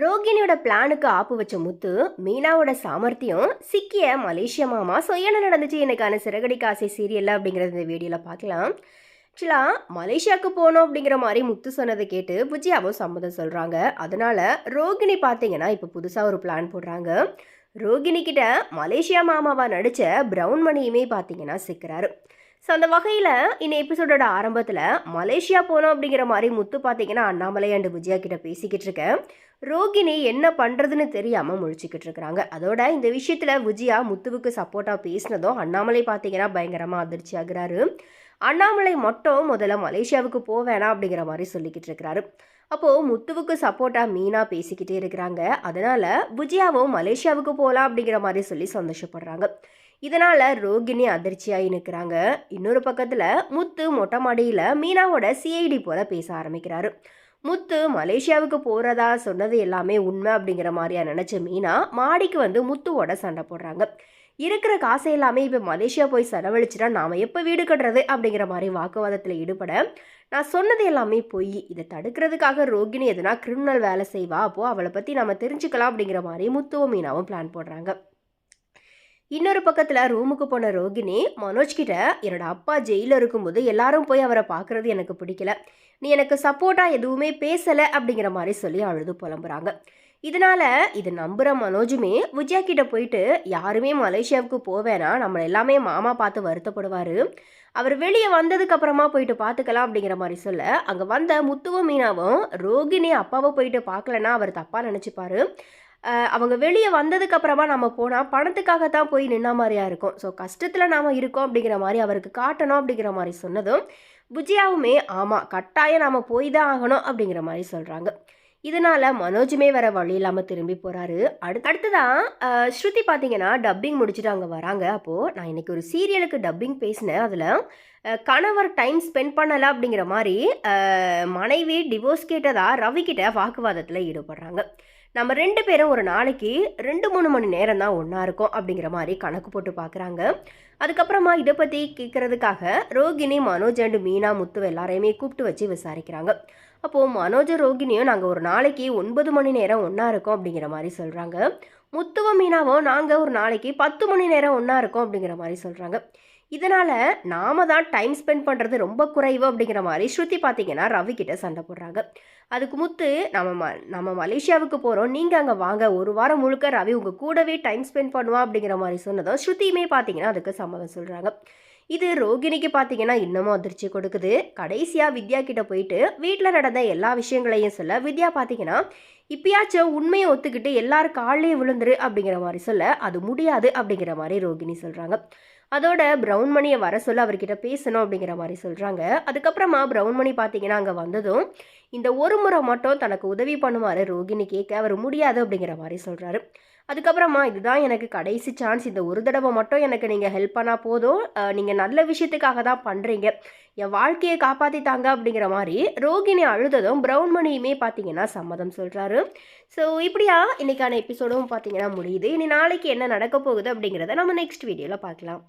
ரோகிணியோட பிளானுக்கு ஆப்பு வச்ச முத்து மீனாவோட சாமர்த்தியம் சிக்கிய மலேசியா மாமா ஸோ என்ன நடந்துச்சு? எனக்கான சிறகடி காசை சீரியல் அப்படிங்கிறது இந்த வீடியோவில் பார்க்கலாம். ஆக்சுவலாக மலேசியாவுக்கு போகணும் அப்படிங்கிற மாதிரி முத்து சொன்னதை கேட்டு புஜியாவும் சம்மதம் சொல்கிறாங்க அதனால் ரோகிணி பார்த்தீங்கன்னா இப்போ புதுசாக ஒரு பிளான் போடுறாங்க. ரோகிணி கிட்ட மலேசியா மாமாவாக நடித்த பிரவுன் மணியுமே பார்த்தீங்கன்னா சிக்கிறாரு. ஸோ அந்த வகையில் இந்த எபிசோடோட ஆரம்பத்தில் மலேசியா போனோம் அப்படிங்கிற மாதிரி முத்து பார்த்தீங்கன்னா அண்ணாமலை அண்டு விஜயா கிட்ட பேசிக்கிட்டு இருக்கேன். ரோகிணி என்ன பண்ணுறதுன்னு தெரியாமல் முழிச்சிக்கிட்டு இருக்கிறாங்க. அதோட இந்த விஷயத்தில் விஜயா முத்துவுக்கு சப்போர்ட்டாக பேசினதும் அண்ணாமலை பார்த்தீங்கன்னா பயங்கரமாக அதிர்ச்சி ஆகுறாரு. அண்ணாமலை மட்டும் முதல்ல மலேசியாவுக்கு போவேணாம் அப்படிங்கிற மாதிரி சொல்லிக்கிட்டு இருக்கிறாரு. அப்போது முத்துவுக்கு சப்போர்ட்டாக மீனா பேசிக்கிட்டே இருக்கிறாங்க. அதனால் விஜயாவும் மலேசியாவுக்கு போகலாம் அப்படிங்கிற மாதிரி சொல்லி சந்தோஷப்படுறாங்க. இதனால் ரோகிணி அதிர்ச்சியாகி நிற்கிறாங்க. இன்னொரு பக்கத்தில் முத்து மொட்டை மாடியில் மீனாவோட சிஐடி போல பேச ஆரம்பிக்கிறாரு. முத்து மலேசியாவுக்கு போகிறதா சொன்னது எல்லாமே உண்மை அப்படிங்கிற மாதிரியா நினச்ச மீனா மாடிக்கு வந்து முத்துவோட சண்டை போடுறாங்க. இருக்கிற காசை எல்லாமே இப்போ மலேசியா போய் செலவழிச்சுட்டா நாம் எப்போ வீடு கட்டுறது அப்படிங்கிற மாதிரி வாக்குவாதத்தில் ஈடுபட நான் சொன்னது எல்லாமே பொய். இதை தடுக்கிறதுக்காக ரோகிணி எதுனா கிரிமினல் வேலை செய்வா அப்போது அவளை பற்றி நம்ம தெரிஞ்சுக்கலாம் அப்படிங்கிற மாதிரி முத்துவும் மீனாவும் பிளான் போடுறாங்க. இன்னொரு பக்கத்தில் ரூமுக்கு போன ரோகிணி மனோஜ் கிட்ட என்னோட அப்பா ஜெயிலில் இருக்கும்போது எல்லாரும் போய் அவரை பார்க்குறது எனக்கு பிடிக்கல. நீ எனக்கு சப்போர்ட்டாக எதுவுமே பேசலை அப்படிங்கிற மாதிரி சொல்லி அழுது புலம்புறாங்க. இதனால இது நம்புகிற மனோஜுமே விஜயா கிட்ட போயிட்டு யாருமே மலேசியாவுக்கு போவேனா நம்மளை எல்லாமே மாமா பார்த்து வருத்தப்படுவார். அவர் வெளியே வந்ததுக்கு அப்புறமா போயிட்டு பார்த்துக்கலாம் அப்படிங்கிற மாதிரி சொல்ல அங்கே வந்த முத்துவும் மீனாவும் ரோகிணி அப்பாவை போயிட்டு பார்க்கலன்னா அவர் தப்பாக நினச்சிப்பாரு. அவங்க வெளியே வந்ததுக்கு அப்புறமா நம்ம போனால் பணத்துக்காக தான் போய் நின்ன மாதிரியா இருக்கும். ஸோ கஷ்டத்தில் நாம் இருக்கோம் அப்படிங்கிற மாதிரி அவருக்கு காட்டணும் அப்படிங்கிற மாதிரி சொன்னதும் புஜியாவுமே ஆமாம் கட்டாயம் நாம் போய் தான் ஆகணும் அப்படிங்கிற மாதிரி சொல்கிறாங்க இதனால் மனோஜுமே வர வழி இல்லாமல் திரும்பி போகிறாரு அடுத்து அடுத்ததான் ஸ்ருதி பார்த்தீங்கன்னா டப்பிங் முடிச்சுட்டு அங்கே வராங்க. அப்போது நான் இன்றைக்கி ஒரு சீரியலுக்கு டப்பிங் பேசினேன். அதில் கணவர் டைம் ஸ்பெண்ட் பண்ணலை அப்படிங்கிற மாதிரி மனைவி டிவோர்ஸ் கேட்டதாக ரவி கிட்ட வாக்குவாதத்தில் ஈடுபடுறாங்க. நம்ம ரெண்டு பேரும் ஒரு நாளைக்கு ரெண்டு மூணு மணி நேரம் தான் ஒன்றா இருக்கும் அப்படிங்கிற மாதிரி கணக்கு போட்டு பார்க்குறாங்க அதுக்கப்புறமா இதை பற்றி கேட்குறதுக்காக ரோகிணி மனோஜ் அண்டு மீனா முத்து எல்லாரையுமே கூப்பிட்டு வச்சு விசாரிக்கிறாங்க. அப்போது மனோஜ ரோகிணியும் நாங்கள் ஒரு நாளைக்கு ஒன்பது மணி நேரம் ஒன்றா இருக்கோம் அப்படிங்கிற மாதிரி சொல்கிறாங்க முத்துவ மீனாவும் நாங்கள் ஒரு நாளைக்கு பத்து மணி நேரம் ஒன்றா இருக்கோம் அப்படிங்கிற மாதிரி சொல்கிறாங்க இதனால் நாம தான் டைம் ஸ்பெண்ட் பண்ணுறது ரொம்ப குறைவு அப்படிங்கிற மாதிரி ஸ்ருதி பார்த்தீங்கன்னா ரவி கிட்ட சண்டை போடுறாங்க. அதுக்கு முத்து நம்ம ம நம்ம மலேசியாவுக்கு போகிறோம் நீங்கள் அங்கே வாங்க. ஒரு வாரம் முழுக்க ரவி உங்கள் கூடவே டைம் ஸ்பெண்ட் பண்ணுவா அப்படிங்கிற மாதிரி சொன்னதும் ஸ்ருதியுமே பார்த்தீங்கன்னா அதுக்கு சம்மதம் சொல்கிறாங்க இது ரோகிணிக்கு பார்த்தீங்கன்னா இன்னமும் அதிர்ச்சி கொடுக்குது. கடைசியாக வித்யா கிட்ட போயிட்டு வீட்டில் நடந்த எல்லா விஷயங்களையும் சொல்ல வித்யா பார்த்தீங்கன்னா இப்பயாச்சும் உண்மையை ஒத்துக்கிட்டு எல்லாரும் காலையும் விழுந்துரு அப்படிங்கிற மாதிரி சொல்ல அது முடியாது அப்படிங்கிற மாதிரி ரோகிணி சொல்கிறாங்க அதோட ப்ரௌன் மணியை வர சொல்ல அவர்கிட்ட பேசணும் அப்படிங்கிற மாதிரி சொல்கிறாங்க அதுக்கப்புறமா ப்ரௌன் மணி பார்த்தீங்கன்னா அங்கே வந்ததும் இந்த ஒரு முறை மட்டும் தனக்கு உதவி பண்ணுவார் ரோகிணி கேட்க அவர் முடியாது அப்படிங்கிற மாதிரி சொல்கிறாரு அதுக்கப்புறமா இதுதான் எனக்கு கடைசி சான்ஸ் இந்த ஒரு தடவை மட்டும் எனக்கு நீங்கள் ஹெல்ப் பண்ணால் போதும். நீங்கள் நல்ல விஷயத்துக்காக தான் பண்ணுறீங்க என் வாழ்க்கையை காப்பாற்றித்தாங்க அப்படிங்கிற மாதிரி ரோகிணி அழுததும் ப்ரௌன் மணியுமே பார்த்தீங்கன்னா சம்மதம் சொல்கிறாரு ஸோ இப்படியா இன்றைக்கான எபிசோடும் பார்த்தீங்கன்னா முடியுது. இனி நாளைக்கு என்ன நடக்க போகுது அப்படிங்கிறத நம்ம நெக்ஸ்ட் வீடியோவில் பார்க்கலாம்